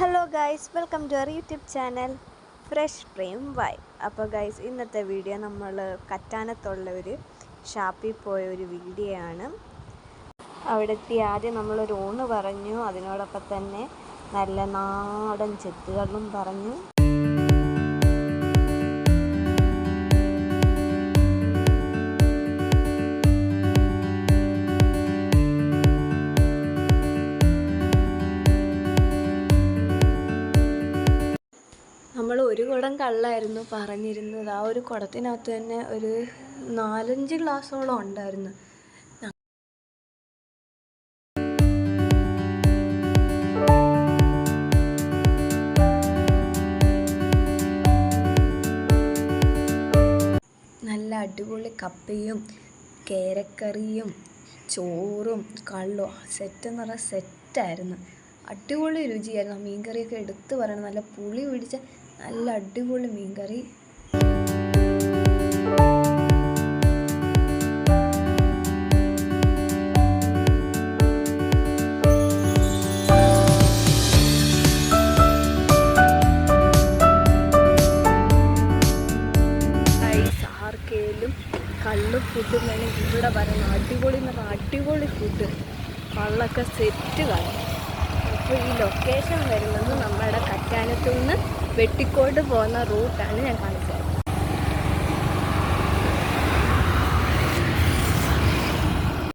Hello guys welcome to our YouTube channel fresh Prem വൈ അപ്പോൾ guys ഇന്നത്തെ വീഡിയോ നമ്മൾ കറ്റാനത്തുള്ള ഒരു ഷാപ്പിൽ പോയ ഒരു വീഡിയോ ആണ് അവിടെ എത്തി ആദ്യം നമ്മളൊരു ഊണ് പറഞ്ഞു. അതിനോടൊപ്പം തന്നെ നല്ല നാടൻ ചെത്തുകളും പറഞ്ഞു. നമ്മൾ ഒരു കുടം കള്ളായിരുന്നു പറഞ്ഞിരുന്നത്. ആ ഒരു കുടത്തിനകത്ത് തന്നെ ഒരു നാലഞ്ച് ഗ്ലാസ്സോളം ഉണ്ടായിരുന്നു. നല്ല അടിപൊളി കപ്പയും കേരക്കറിയും ചോറും കള്ളും. സെറ്റ് എന്ന് പറഞ്ഞാൽ സെറ്റായിരുന്നു അടിപൊളി രുചിയായിരുന്നു. മീൻകറിയൊക്കെ എടുത്തു പറയണം. നല്ല പുളി പിടിച്ച നല്ല അടിപൊളി മീൻകറി. കറി ആർക്കേലും കള്ള് വേണമെങ്കിൽ ഇവിടെ പറയുന്നത് അടിപൊളി എന്ന് പറഞ്ഞാൽ അടിപൊളി ഫുഡ് കള്ളൊക്കെ സെറ്റ് കാണും. അപ്പോൾ ഈ ലൊക്കേഷൻ വരുന്നത് നമ്മുടെ കറ്റാനത്തു നിന്ന് വെട്ടിക്കോട്ട് പോകുന്ന റൂട്ടാണ് ഞാൻ കാണിച്ചത്.